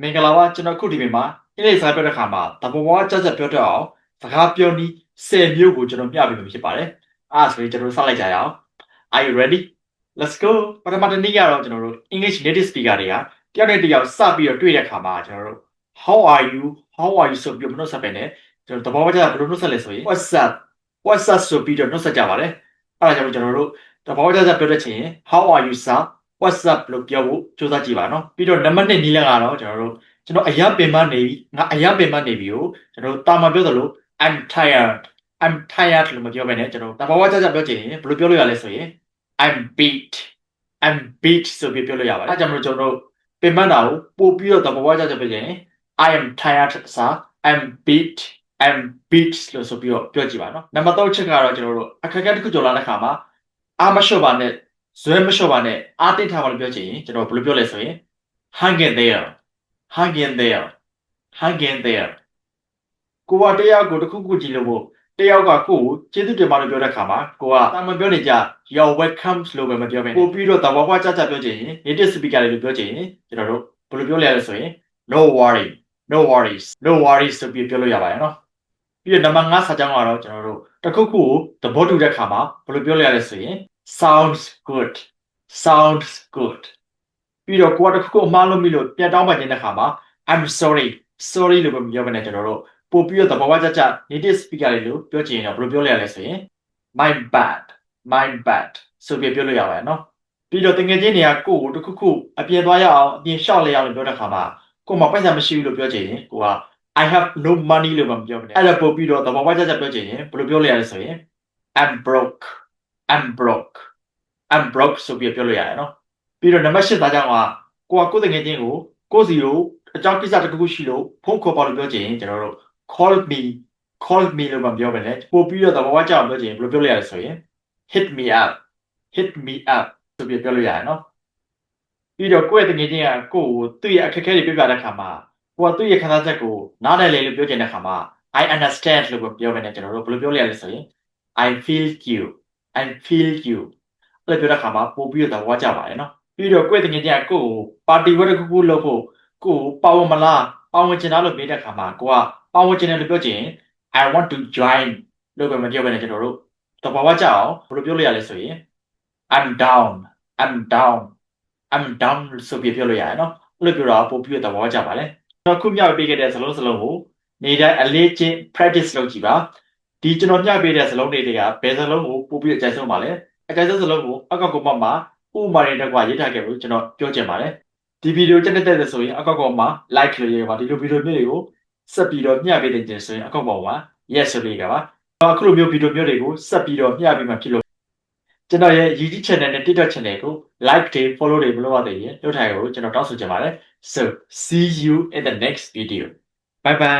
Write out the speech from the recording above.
မင်္ဂလာပါကျွန်တော်ခုဒီပြင်မှာအင်္ဂလိပ်စကားပြောတဲ့ခါမှာတဘောဝါကြကြပြောတတ်အောင်စကားပြောနည်း10မျိုးကိုကျွန်တော်မျှပေးမှာဖြစ်ပါတယ်အားဆိုရင်ကျွန်တော်စလိုက်ကြရအောင် Are you ready Let's go ပထမတစ်နေ့ကတော့ကျွန်တော်တို့ English native speaker တွေကတယောက်နဲ့တယောက်စပြီးတော့တွေ့တဲ့ခါမှာကျွန်တော်တို့ How are you How are you ဆိုပြီးတော့နှုတ်ဆက်ပဲနဲ့ကျွန်တော်တဘောဝါကြဘယ်လိုနှုတ်ဆက်လဲဆိုရင် What's up What's up ဆိုပြီးတော့နှုတ်ဆက်ကြပါတယ်အဲ့ဒါကြောင့်ကျွန်တော်တို့တဘောဝါကြပြောတဲ့ချင်း How are you sir What's up လို့ပြောဖို့စူးစမ်းကြည့်ပါနော်ပြီးတော့နံပါတ်1နီးလန်းကတော့ကျွန်တော်တို့ကျွန်တော်အရပင်မနေပြီငါအရပင်မနေပြီကိုကျွန်တော်တို့တာမန်ပြောသလို I'm tired I'm tired လို့မပြောဘဲနဲ့ကျွန်တော်တဘာဝကြကြပြောချင်ရင်ဘယ်လိုပြောလို့ရလဲဆိုရင် I'm beat I'm beat ဆိုပြီးပြောလို့ရပါတယ်အဲကြောင့်မလို့ကျွန်တော်တို့ပင်မတာကိုပို့ပြီးတော့တဘာဝကြကြပြောချင်ရင် I am tired စာ I'm beat I'm beat လို့ဆိုပြီးတော့ပြောကြည့်ပါနော်နံပါတ်3ချက်ကတော့ကျွန်တော်တို့အခက်အခဲတစ်ခုကြော်လာတဲ့ခါမှာအာမလျှော့ပါနဲ့ ဇွဲမလျှော့ပါနဲ့အားတိတ်ထားပါလို့ပြောချင်ရင်ကျွန်တော်ဘယ်လိုပြောလဲဆိုရင် hang in there hang in there hang in there ကိုကတရားကိုတစ်ခုခုကြည့်လို့မို့တယောက်ကကိုကိုကျေးဇူးတင်ပါလို့ပြောတဲ့ခါမှာကိုကတာမန်ပြောနေကြ you're welcome လို့ပဲမပြောဘဲနဲ့ပို့ပြီးတော့တဘာဝကြကြပြောချင်ရင် native speaker တွေလို့ပြောချင်ရင်ကျွန်တော်တို့ဘယ်လိုပြောလဲရလဲဆိုရင် no worry no worries no worries ဆိုပြီးပြောလို့ရပါတယ်နော်ပြီးတော့နံပါတ်5စာကြောင်းကတော့ကျွန်တော်တို့တစ်ခုခုကိုသဘောတူတဲ့ခါမှာဘယ်လိုပြောလဲရလဲဆိုရင် sounds good sounds good ပြီးတော့ကိုကတစ်ခုခုအမှားလို့မိလို့ပြန်တောင်းပန်နေတဲ့ခါမှာ I'm sorry sorry လို့ပဲပြောမနေကျွန်တော်တို့ပို့ပြီးတော့သဘောဝကြကြ native speaker တွေလို့ပြောချင်ရင်တော့ဘယ်လိုပြောလဲရလဲဆိုရင် my bad my bad ဆိုပြီးပြောလို့ရပါတယ်နော်ပြီးတော့တကယ်ချင်းတွေကကိုကိုတစ်ခုခုအပြင်သွားရအောင်အပြင်လျှောက်လဲရအောင်လို့ပြောတဲ့ခါမှာကိုမပိုက်ဆံမရှိဘူးလို့ပြောချင်ရင်ကိုက I have no money လို့မပြောမနဲ့အဲ့ဒါပို့ပြီးတော့သဘောဝကြကြပြောချင်ရင်ဘယ်လိုပြောလဲရလဲဆိုရင် I'm broke I'm broke I'm broke ဆိုပြီးပြောလို့ရတယ်နော်ပြီးတော့နံပါတ်8သားကြောင့်ကကိုကကိုယ်တကယ်ချင်းကိုကိုစီကိုအကြောင်းကိစ္စတစ်ခုခုရှိလို့ဖုန်းခေါ်ပါလို့ပြောချင်ရင်ကျွန်တော်တို့ call me call me လို့မပြောဘဲနဲ့ပို့ပြီးတော့သဘောဝကြအောင်ပြောချင်ရင်ဘယ်လိုပြောလို့ရလဲဆိုရင် hit me up hit me up ဆိုပြီးပြောလို့ရတယ်နော်ပြီးတော့ကိုယ့်ရဲ့တကယ်ချင်းကကိုယ့်ကိုသူ့ရဲ့အခက်အခဲတွေပြပြတဲ့ခါမှာကိုကသူ့ရဲ့ခံစားချက်ကိုနားလည်လေလို့ပြောချင်တဲ့ခါမှာ I understand လို့ပြောဘဲနဲ့ကျွန်တော်တို့ဘယ်လိုပြောလို့ရလဲဆိုရင် I feel you I feel you အဲ့လိုပြောတဲ့ခါမှာပို့ပြီးတော့သဘောကျပါတယ်နော်ပြီးတော့ကိုယ့်ရဲ့တကယ်ချင်းကကိုယ့်ကိုပါတီဝတ်တစ်ခုခုလုပ်ဖို့ကိုယ်ပါဝင်မလားပါဝင်ချင်တာလို့ပြောတဲ့ခါမှာကိုကပါဝင်ချင်တယ်လို့ပြောချင် I want to join လို့ပဲမပြောဘဲနဲ့ကျွန်တော်တို့တဘာဝကြအောင်ဘယ်လိုပြောလို့ရလဲဆိုရင် I'm down I'm down I'm down ဆိုပြီးပြောလို့ရတယ်နော်အဲ့လိုပြောတာပို့ပြီးတော့တဘာဝကြပါလေကျွန်တော်ခုမျှပေးခဲ့တဲ့စလုံးစလုံးကိုနေတိုင်းအလေးချင်း practice လုပ်ကြည့်ပါ ဒီကျွန်တော်မျှပေးတဲ့စလုံးတွေတွေကဘယ်စလုံးကိုပို့ပြီးအကြိုက်ဆုံးပါလဲအကြိုက်ဆုံးစလုံးကိုအောက်ကကွန်မန့်မှာဥပမာတွေတက်ကွာရေးထားခဲ့လို့ကျွန်တော်ပြောချင်ပါတယ်ဒီဗီဒီယိုတက်တဲ့တဲ့ဆိုရင်အောက်ကကွန်မှာ like လို့ရေးပါဒီလိုဗီဒီယိုမျိုးတွေကိုဆက်ပြီးတော့မျှပေးတဲ့ကျင်ဆိုရင်အောက်ကကွန်မှာ yes ဆိုလေးကပါအခုလိုမျိုးဗီဒီယိုမျိုးတွေကိုဆက်ပြီးတော့မျှပေးမှဖြစ်လို့ကျွန်တော်ရဲ့ YouTube channel နဲ့ TikTok channel ကို like တွေ follow တွေမလုပ်ရသေးရင်လုပ်ထားရကိုကျွန်တော်တောင်းဆိုချင်ပါတယ် so see you in the next video bye bye